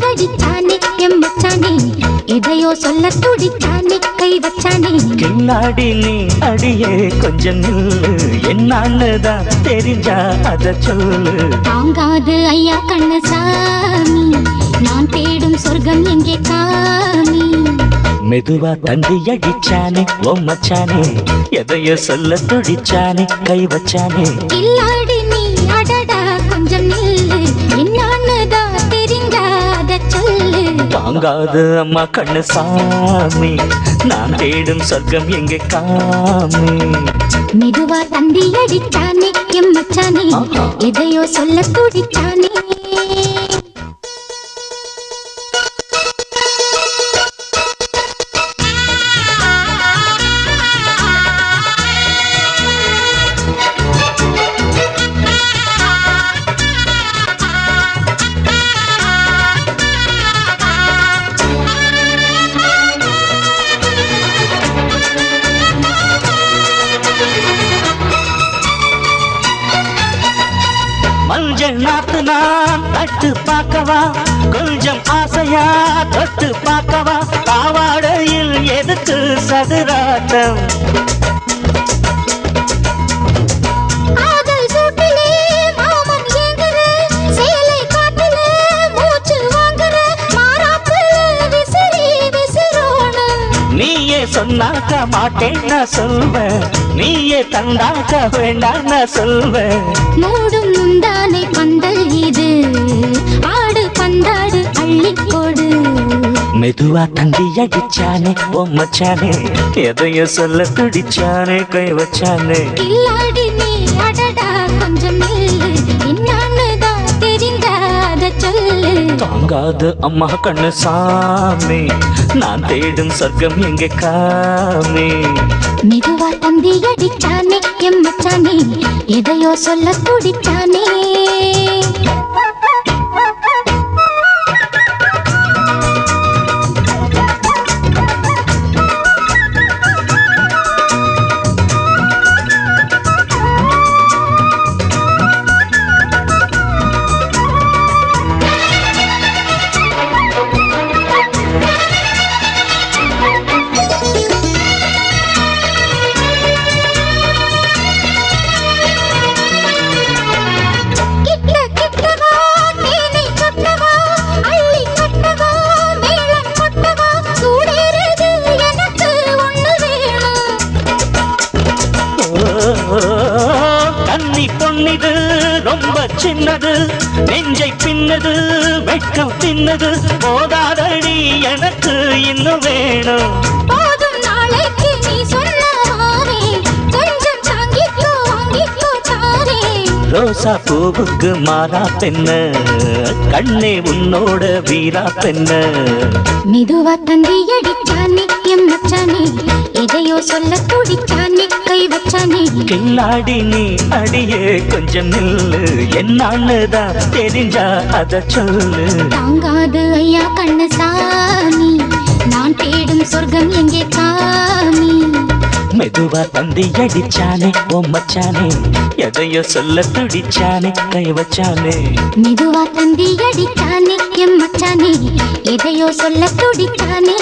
அடிச்சானே M மச்சானே. எதையோ சொல்ல துடிச்சானே கை வச்சானே. கில்லாடி நீ அடியே கொஞ்சம் நில்லு. என்னான்னுதான் தெரிஞ்சா அத சொல்லு. தாங்காது ஐயா கண்ணு சாமி நான் தேடும் சொர்க்கம் எங்கே காமி? மெதுவா தந்தி அடிச்சானே ஓ மச்சானே. எதையோ சொல்ல துடிச்சானே கை வச்சானே. இல்லாடி தாங்காது அம்மா கண்ணு சாமி நான் தேடும் சொர்க்கம் எங்க காமி? மெதுவா தந்தி அடிச்சானே எம் மச்சானே. ஆஹா. எதையோ சொல்ல துடிச்சானே மஞ்சள் நாத்து நான் தட்டு பார்க்கவா? கொஞ்சம் ஆசையா தொட்டு பார்க்கவா? பாவாடையில் எதுக்கு சதுராட்டம்? நீயே சொன்னாக்க மாட்டேன் நான் சொல்வேன் நீயே தந்தாக்க வேண்டாம் நான் சொல்வேன் மெதுவா தந்தி அடிச்சானே ஓ மச்சானே. எதையும் சொல்ல துடிச்சானே கை வச்சானே. கில்லாடி நீ அடடா கொஞ்சம் தாங்காது அம்மா கண்ணு சாமி நான் தேடும் சொர்க்கம் எங்க காமி. மெதுவா தந்தி அடிச்சானே எம் மச்சானே. எதையோ சொல்ல துடிச்சானே. கன்னி பொன்னிது ரொம்ப சின்னது. நெஞ்சை பின்னது வெட்கம் தின்னது. போதாதடி எனக்கு இன்னும் வேணும். ரோசா பூவுக்கு மாறா பெண்ண. கண்ணே உன்னோட வீரா பெண்ண. மெதுவா தந்தி அடிச்சானே எம் மச்சானே. எதையோ சொல்ல துடிச்சானே கை வச்சானே. கில்லாடி நீ அடியே கொஞ்சம் நில்லு. என்னான்னுதான் தெரிஞ்சா அத சொல்லு. தாங்காது ஐயா கண்ணு சாமி நான் தேடும் சொர்க்கம் எங்கே காமி மெதுவா தந்தி அடிச்சானே ஓ மச்சானே. கதைய சொல்ல துடிச்சானே கை வச்சானே. மெதுவா தந்தி அடிச்சானே எம்மச்சானே எதையோ சொல்ல துடிச்சானே.